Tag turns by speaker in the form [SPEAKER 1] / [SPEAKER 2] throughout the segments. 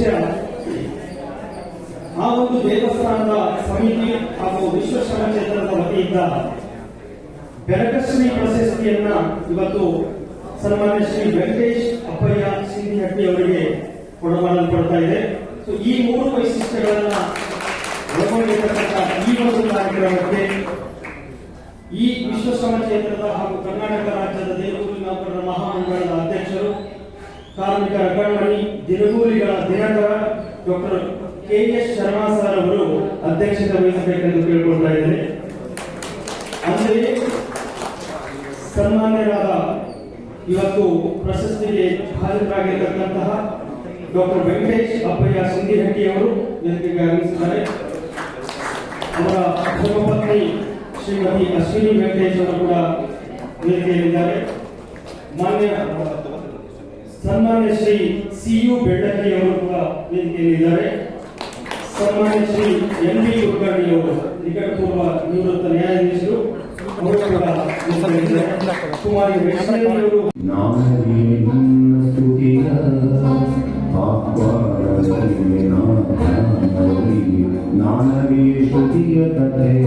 [SPEAKER 1] ವಿಷಯ ಆ ಒಂದು ದೇವಸ್ಥಾನದ ಸಮಿತಿ ಹಾಗೂ ವಿಶ್ವ ವಿಶ್ವಶ್ರಮ ಕ್ಷೇತ್ರದ ವತಿಯಿಂದ ಬೆರಕಶ್ರೀ ಪ್ರಶಸ್ತಿಯನ್ನ ಇವತ್ತು ಸನ್ಮಾನ್ಯ ಶ್ರೀ ವೆಂಕಟೇಶ್ ಅಪ್ಪಯ್ಯ ಸಿಂಧಿಹಟ್ಟಿ ಅವರಿಗೆ ಕೊಡಮಾಡಲ್ಪಡ್ತಾ ಇದೆ. ಸೊ ಈ ಮೂರು ವೈಶಿಷ್ಟ್ಯಗಳನ್ನ ಒಳಗೊಂಡಿರತಕ್ಕಂಥ ಈ ಒಂದು ಕಾರ್ಯಕ್ರಮಕ್ಕೆ ಈ ವಿಶ್ವಶ್ರಮ ಕ್ಷೇತ್ರದ ಹಾಗೂ ಕರ್ನಾಟಕ ರಾಜ್ಯದ ನೌಕರರ ಮಹಾಮಂಡಳದ ಅಧ್ಯಕ್ಷರು ಕಾರ್ಮಿಕರ ಕಣ್ಮಣಿ ದಿನಗೂಲಿಗಳ Dinakara doctor K S Sharma sir ಅವರು ಅಧ್ಯಕ್ಷತೆ ವಹಿಸಬೇಕೆಂದು ಕೇಳಿಕೊಳ್ತಾ ಇದ್ದೇನೆ. ಅಂತೆಯೇ ಸನ್ಮಾನ್ಯರಾದ ಇವತ್ತು ಪ್ರಶಸ್ತಿಗೆ ಹಾಜರಾಗಿರ್ತಕ್ಕಂತಹ ಡಾಕ್ಟರ್ ವೆಂಕಟೇಶ್ ಅಪ್ಪಯ್ಯ ಸಿಂಗಿಹಟ್ಟಿ ಅವರು ವೇದಿಕೆಗೆ ಆಗಮಿಸಿದ್ದಾರೆ. ಅವರ ಧರ್ಮಪತ್ನಿ ಶ್ರೀಮತಿ ಅಶ್ವಿನಿ ವೆಂಕಟೇಶ್ ಅವರು ಕೂಡ ವೇದಿಕೆಯಲ್ಲಿದ್ದಾರೆ. ಮಾನ್ಯ ಸನ್ಮಾನ್ಯ ಶ್ರೀ ಸಿ ಯು ಬೆಳ್ಳಕ್ಕಿಯವರು ಕೂಡ ವೇದಿಕೆಯಲ್ಲಿದ್ದಾರೆ ಸನ್ಮಾನ್ಯ ಶ್ರೀ ಎನ್ ಬಿ ಅವರು ನಿಕಟಪೂರ್ವ ನಿವೃತ್ತ ನ್ಯಾಯಾಧೀಶರು, ಅವರು ಕೂಡ. ಕುಮಾರಿ
[SPEAKER 2] ಶ್ರುತಿಯ ಕಥೆಯ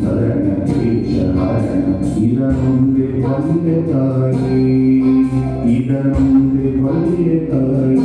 [SPEAKER 3] ಶರಣ ಶರಣ
[SPEAKER 4] ಇದರೊಂದೆ ಬಂದೆ ತಾಯಿ ಇದರೊಂದೆ ಬಂದೆ ತಾಯಿ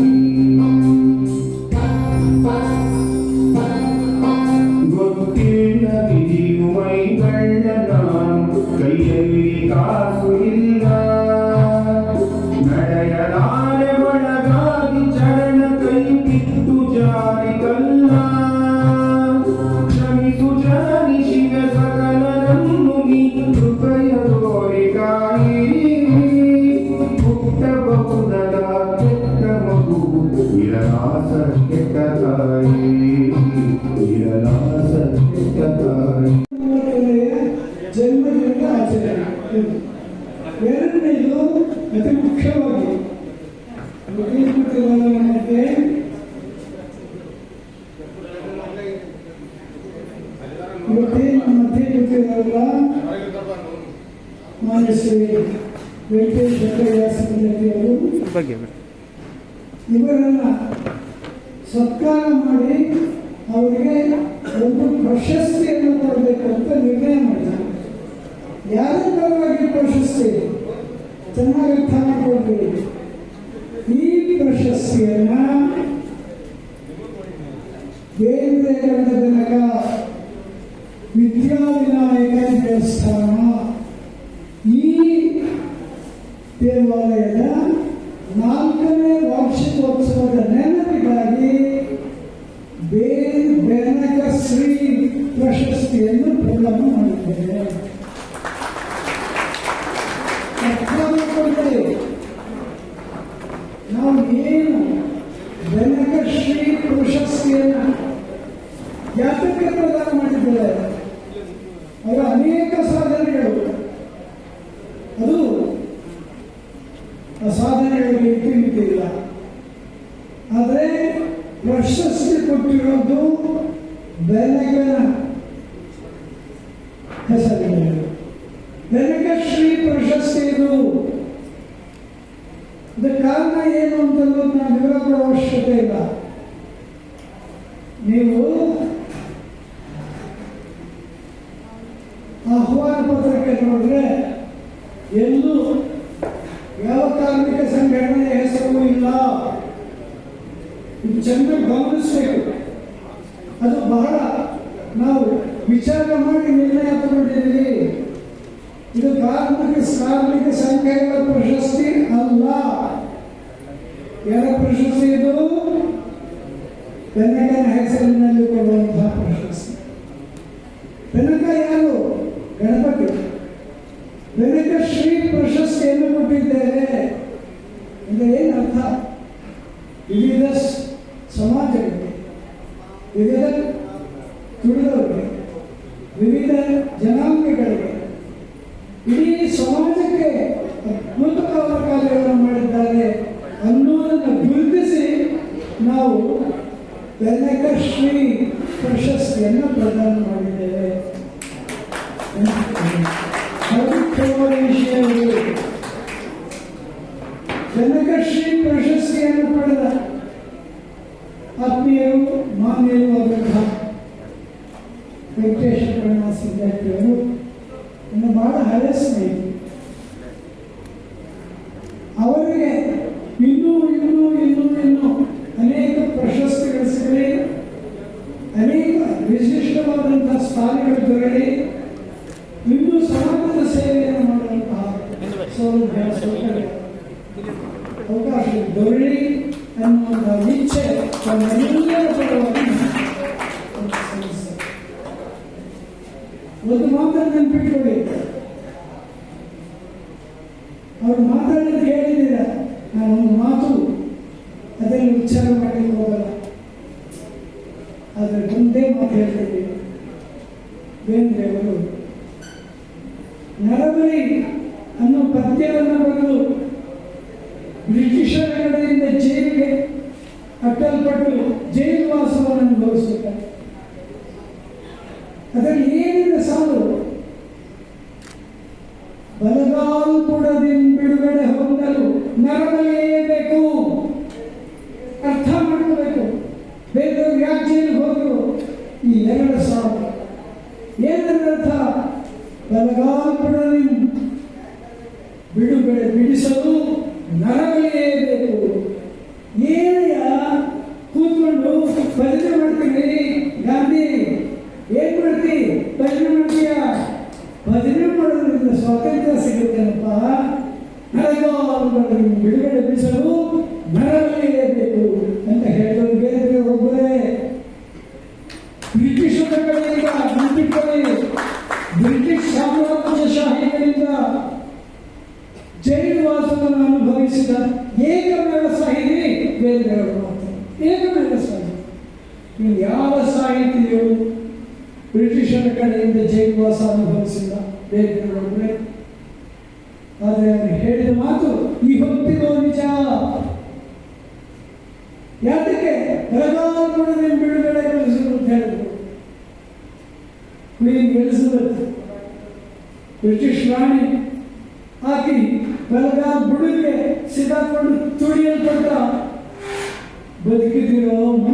[SPEAKER 5] ಯಾರೇ ಪರವಾಗಿ ಪ್ರಶಸ್ತಿ ಚೆನ್ನಾಗಿ ಅರ್ಥ ಮಾಡಿಕೊಳ್ಬೇಡಿ ಈ ನಾವು ಏನು? ಬೆನಕ ಶ್ರೀ ಪ್ರಶಸ್ತಿಯನ್ನು ಯಾತಕ್ಕೆ ಆಹ್ವಾನ ಪತ್ರಕ್ಕೆ ನೋಡಿದ್ರೆ ಎಲ್ಲೂ ಯಾವ ಕಾರ್ಮಿಕ ಸಂಘಟನೆ ಹೆಸರು ಇಲ್ಲ. ಚೆನ್ನಾಗಿ ಗಮನಿಸಬೇಕು ಅದು ಬಹಳ ನಾವು ವಿಚಾರ ಮಾಡಿ ನಿರ್ಣಯ ತಗೊಂಡಿದ್ದೀವಿ. ಇದು ಕಾರ್ಮಿಕ ಕಾರ್ಮಿಕ ಸಂಘಗಳ ಪ್ರಶಸ್ತಿ ಅಲ್ಲ. ಯಾರ ಪ್ರಶಸ್ತಿ ಇದು? ಕನ್ನಡ ಹೆಸರಿನಲ್ಲಿ ಕೊಡುವಂತಹ ಪ್ರಶಸ್ತಿ. ಕಾಲೇಜ್ ವಿದ್ಯಾರ್ಥಿಗಳು ಇನ್ನು ಬಹಳ ಹಳೆಯ ಮಾತಾಡಿ ಕೇಳಿದ್ದೀರ ನಾನು ಒಂದು ಮಾತು ಅದನ್ನು ಉಚ್ಚಾರ ಮಾಡಲಿಕ್ಕೆ ಹೋಗಲ್ಲ. ಆದರೆ ಒಂದೇ ಮಾತು ಹೇಳ್ತಿದ್ದೀನಿ ಬೇಂದ್ರೆ ಅವರು, ನರಬಲಿ ಜೈಲುವಾಸವನ್ನು ಅನುಭವಿಸಿದ ಏಕಮೇವ ಸಾಹಿತಿ ವೇದಗಳು ಏಕಮೇವ ಸಾಹಿತಿ. ಇನ್ನು ಯಾವ ಸಾಹಿತಿಯು ಬ್ರಿಟಿಷರ ಕಡೆಯಿಂದ ಜೈಲುವಾಸ ಅನುಭವಿಸಿಲ್ಲ ಅಂದರೆ? ಆದರೆ ಅವನು ಹೇಳಿದ ಮಾತು ಈ ಹೊತ್ತಿರೋ ನಿಜ. ಯಾತಕ್ಕೆ? ಬಿಡುಗಡೆ ಬಿಡುಗಡೆಗೊಳಿಸಲು ಅಂತ ಹೇಳಿದ್ರು. ಕ್ವೀನ್ ಎಲಿಜಬೆತ್ ಬ್ರಿಟಿಷ್ ರಾಣಿ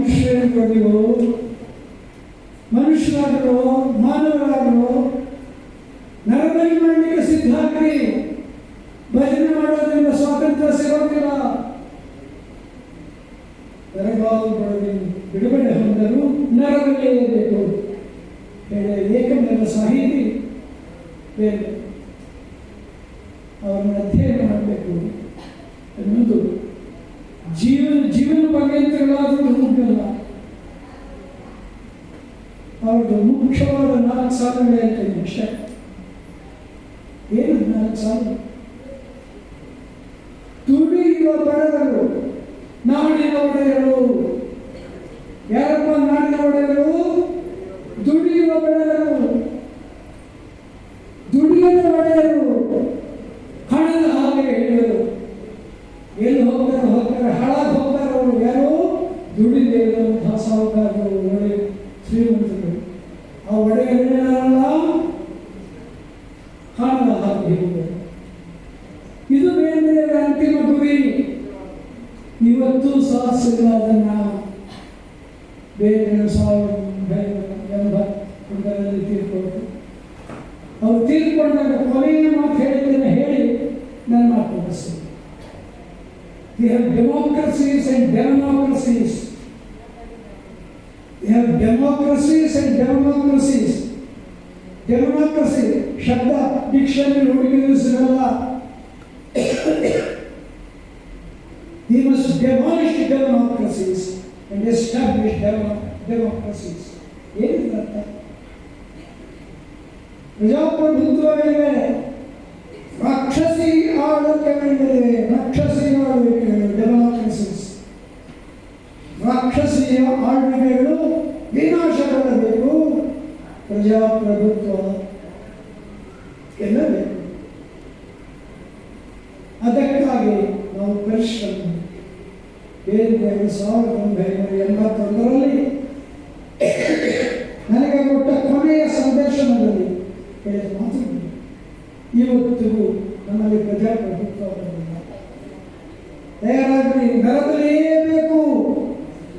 [SPEAKER 5] ಬದುಕಿದಿರೋ ಮನುಷ್ಯರಿರೋ ಮನುಷ್ಯರಾಗರೋ ಮಾನವರಾಗರೋ ಹೋಗ್ತಾ ಇದ್ರು ಬೇರೆ ಸಾವಿರದ ಎಂಬತ್ತೊಂದರಲ್ಲಿ ತೀರ್ಕೊಂಡು ಅವ್ರು ತೀರ್ಕೊಂಡಾಗ ಕೊನೆಯ ಮಾತು ಹೇಳಿದ್ದನ್ನು ಹೇಳಿ ನನ್ನ ಮಾತು ಮುಗಿಸ್ತೀನಿ We have democracies and democracies. We have democracies and democracies. Democracy ಶಬ್ದ ಡಿಕ್ಷನರಿ ಹುಡುಕಿದ್ರು ಸಿಗಲ್ಲ We must demolish democracies and establish demo- democracies. ಏನಿದೆ ಅರ್ಥ ಪ್ರಜಾಪ್ರಭುತ್ವಗಳಿವೆ ರಾಕ್ಷಸಿ ಆಳ್ವಿಕೆಗಳಿವೆ ರಾಕ್ಷಸಿ ಆಳ್ವಿಕೆಗಳು ಡೆಮಾಕ್ರಸಿಸ್ ರಾಕ್ಷಸಿಯ ಆಳ್ವಿಕೆಗಳು ವಿನಾಶಗೊಳ್ಳಬೇಕು ಪ್ರಜಾಪ್ರಭುತ್ವ ಎಲ್ಲ ಬೇಕು ಅದಕ್ಕಾಗಿ ನಾವು ಪರಿಶ್ರಮ ಬೇರೆ ಬೇರೆ ಸಾವಿರದ ಒಂಬೈನೂರ ಎಂಬತ್ತೊಂದರಲ್ಲಿ ನನಗೆ ಕೊಟ್ಟ ಕೊನೆಯ ಸಂದರ್ಶನದಲ್ಲಿ ಹೇಳಿದ ಮಾತು. ಇವತ್ತಿಗೂ ನಮ್ಮಲ್ಲಿ ಪ್ರಜಾಪ್ರಭುತ್ವ ತಯಾರಾಗಲಿ ದರದಲ್ಲಿಯೇ ಬೇಕು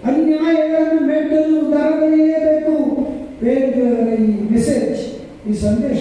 [SPEAKER 5] ಅನ್ಯಾಯಗಳನ್ನು ಮೆಟ್ಟಲು ದರದಲ್ಲಿಯೇ ಬೇಕು ಬೇರೆ ಈ ಮೆಸೇಜ್ ಈ ಸಂದೇಶ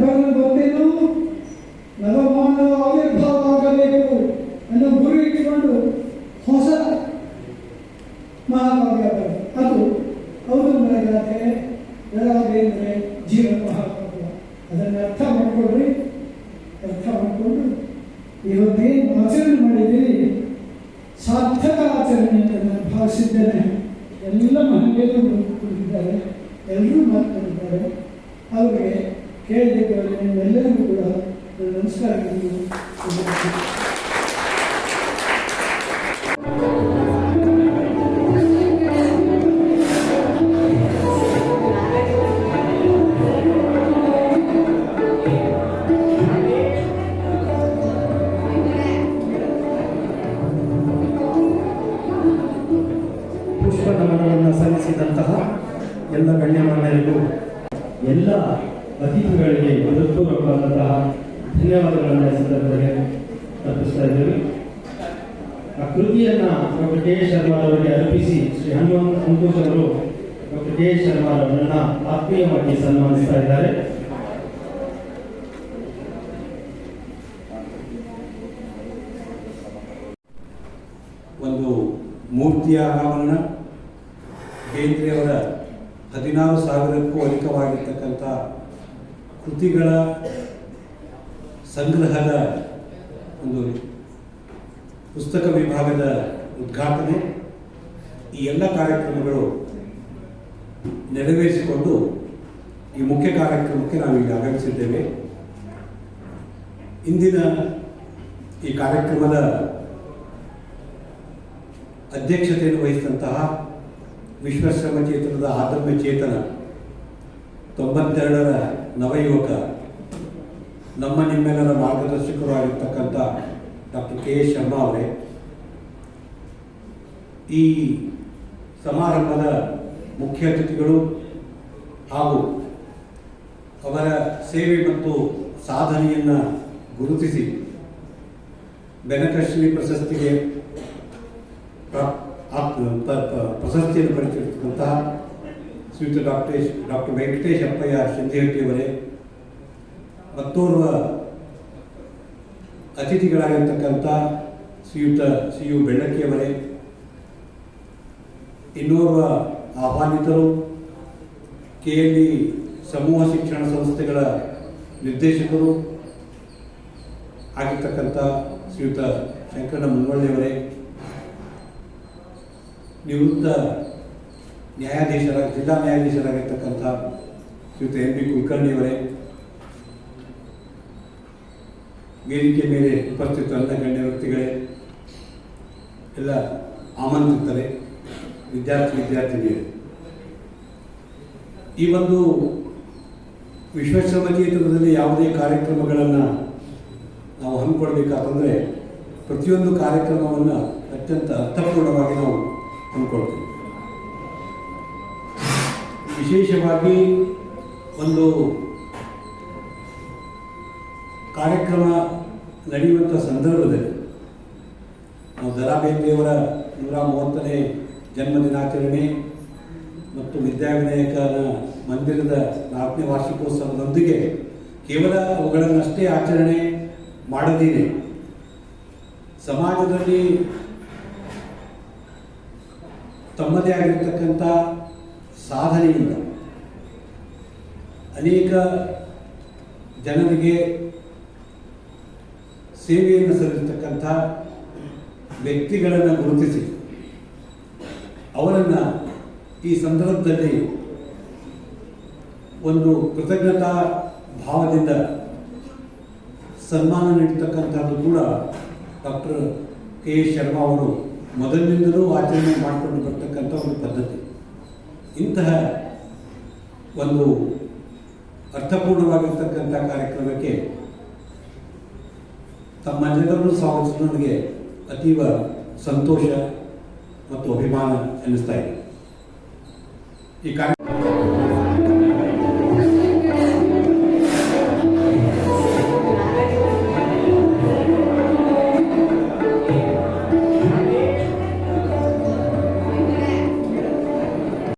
[SPEAKER 5] ಬರಲು ಗೊತ್ತೇನು ನವಮಾನವ ಆವಿರ್ಭಾವ ಆಗಬೇಕು. ಅನ್ನೋ ಗುರಿ ಇಟ್ಟುಕೊಂಡು ಹೊಸ
[SPEAKER 1] ಆತ್ಮೀಯವಾಗಿ ಸನ್ಮಾನಿಸ್ತಾ ಇದ್ದಾರೆ.
[SPEAKER 6] ಒಂದು ಮೂರ್ತಿಯ ಅನಾವರಣ ಬೇಂದ್ರೆಯವರ ಹದಿನಾರು ಸಾವಿರಕ್ಕೂ ಅಧಿಕವಾಗಿರ್ತಕ್ಕಂಥ ಕೃತಿಗಳ ಸಂಗ್ರಹದ ಒಂದು ಪುಸ್ತಕ ವಿಭಾಗದ ಉದ್ಘಾಟನೆ, ಈ ಎಲ್ಲ ಕಾರ್ಯಕ್ರಮಗಳು ನೆರವೇರಿಸಿಕೊಂಡು ಈ ಮುಖ್ಯ ಕಾರ್ಯಕ್ರಮಕ್ಕೆ ನಾವೀಗ ಆಗಮಿಸಿದ್ದೇವೆ. ಇಂದಿನ ಈ ಕಾರ್ಯಕ್ರಮದ ಅಧ್ಯಕ್ಷತೆಯನ್ನು ವಹಿಸಿದಂತಹ ವಿಶ್ವಶ್ರಮ ಚೇತನದ ಆದಮ್ಯ ಚೇತನ ತೊಂಬತ್ತೆರಡರ ನವಯುವಕ, ನಮ್ಮ ನಿಮ್ಮೆಲ್ಲರ ಮಾರ್ಗದರ್ಶಕರು ಆಗಿರ್ತಕ್ಕಂಥ ಡಾಕ್ಟರ್ ಕೆ ಎಸ್ ಶರ್ಮಾ ಅವರೇ, ಈ ಸಮಾರಂಭದ ಮುಖ್ಯ ಅತಿಥಿಗಳು ಹಾಗೂ ಅವರ ಸೇವೆ ಮತ್ತು ಸಾಧನೆಯನ್ನು ಗುರುತಿಸಿ ಬೆನಕಶ್ರೀ ಪ್ರಶಸ್ತಿಗೆ ಪ್ರಶಸ್ತಿಯನ್ನು ಪಡೆದಿರ್ತಕ್ಕಂತಹ ಶ್ರೀಯುತ ಡಾಕ್ಟರ್ ಡಾಕ್ಟರ್ ವೆಂಕಟೇಶ್ ಅಪ್ಪಯ್ಯ ಶಿಂದೆಹಟ್ಟಿಯವರೇ ಮತ್ತೋರ್ವ ಅತಿಥಿಗಳಾಗಿರ್ತಕ್ಕಂಥ ಶ್ರೀಯುತ ಸಿ ಯು ಬೆಳ್ಳಕ್ಕಿಯವರೇ, ಇನ್ನೋರ್ವ ಆಹ್ವಾನಿತರು, ಕೆ ಎಲ್ ಇ ಸಮೂಹ ಶಿಕ್ಷಣ ಸಂಸ್ಥೆಗಳ ನಿರ್ದೇಶಕರು ಆಗಿರ್ತಕ್ಕಂಥ ಶ್ರೀಯುತ ಶಂಕರಣ ಮುನ್ವಳ್ಳಿಯವರೇ, ನಿವೃತ್ತ ನ್ಯಾಯಾಧೀಶರ ಜಿಲ್ಲಾ ನ್ಯಾಯಾಧೀಶರಾಗಿರ್ತಕ್ಕಂಥ ಶ್ರೀಯುತ ಎಂ ಪಿ ಕುಲಕರ್ಣಿಯವರೇ, ವೇದಿಕೆ ಮೇಲೆ ಉಪಸ್ಥಿತ ಎಲ್ಲ ಗಣ್ಯ ವ್ಯಕ್ತಿಗಳೇ, ಎಲ್ಲ ಆಮಂತ್ರಿತರೆ, ವಿದ್ಯಾರ್ಥಿ ವಿದ್ಯಾರ್ಥಿನಿಯರೇ. ಈ ಒಂದು ವಿಶ್ವಶ್ರಮ ಚೇತನದಲ್ಲಿ ಯಾವುದೇ ಕಾರ್ಯಕ್ರಮಗಳನ್ನು ನಾವು ಹಮ್ಮಿಕೊಳ್ಬೇಕಾತಂದರೆ ಪ್ರತಿಯೊಂದು ಕಾರ್ಯಕ್ರಮವನ್ನು ಅತ್ಯಂತ ಅರ್ಥಪೂರ್ಣವಾಗಿ ನಾವು ಹಮ್ಮಿಕೊಳ್ತೀವಿ. ವಿಶೇಷವಾಗಿ ಒಂದು ಕಾರ್ಯಕ್ರಮ ನಡೆಯುವಂಥ ಸಂದರ್ಭದಲ್ಲಿ ನಾವು ದರಾ ಬೇಂದ್ರೆಯವರ ನೂರ ಮೂವತ್ತನೇ ಜನ್ಮ ದಿನಾಚರಣೆ ಮತ್ತು ವಿದ್ಯಾವಿನಾಯಕನ ಮಂದಿರದ ನಾಲ್ಕನೇ ವಾರ್ಷಿಕೋತ್ಸವದೊಂದಿಗೆ ಕೇವಲ ಅವುಗಳನ್ನಷ್ಟೇ ಆಚರಣೆ ಮಾಡದೇನೆ ಸಮಾಜದಲ್ಲಿ ತಮ್ಮದೇ ಆಗಿರತಕ್ಕಂಥ ಸಾಧನೆಯಿಂದ ಅನೇಕ ಜನರಿಗೆ ಸೇವೆಯನ್ನು ಸಲ್ಲಿರ್ತಕ್ಕಂಥ ವ್ಯಕ್ತಿಗಳನ್ನು ಗುರುತಿಸಿ ಅವರನ್ನು ಈ ಸಂದರ್ಭದಲ್ಲಿ ಒಂದು ಕೃತಜ್ಞತಾ ಭಾವದಿಂದ ಸನ್ಮಾನ ನೀಡತಕ್ಕಂಥದ್ದು ಕೂಡ ಡಾಕ್ಟರ್ ಕೆ ಶರ್ಮಾ ಅವರು ಮೊದಲಿನಿಂದಲೂ ಆಚರಣೆ ಮಾಡಿಕೊಂಡು ಬರ್ತಕ್ಕಂಥ ಒಂದು ಪದ್ಧತಿ. ಇಂತಹ ಒಂದು ಅರ್ಥಪೂರ್ಣವಾಗಿರ್ತಕ್ಕಂಥ ಕಾರ್ಯಕ್ರಮಕ್ಕೆ ತಮ್ಮೆಲ್ಲರನ್ನು ಸ್ವಾಗತಿಸಲು ನನಗೆ ಅತೀವ ಸಂತೋಷ ಮತ್ತು ಅಭಿಮಾನ ಎನ್ನಿಸ್ತಾ ಇದೆ. ಈ ಕಾರ್ಯ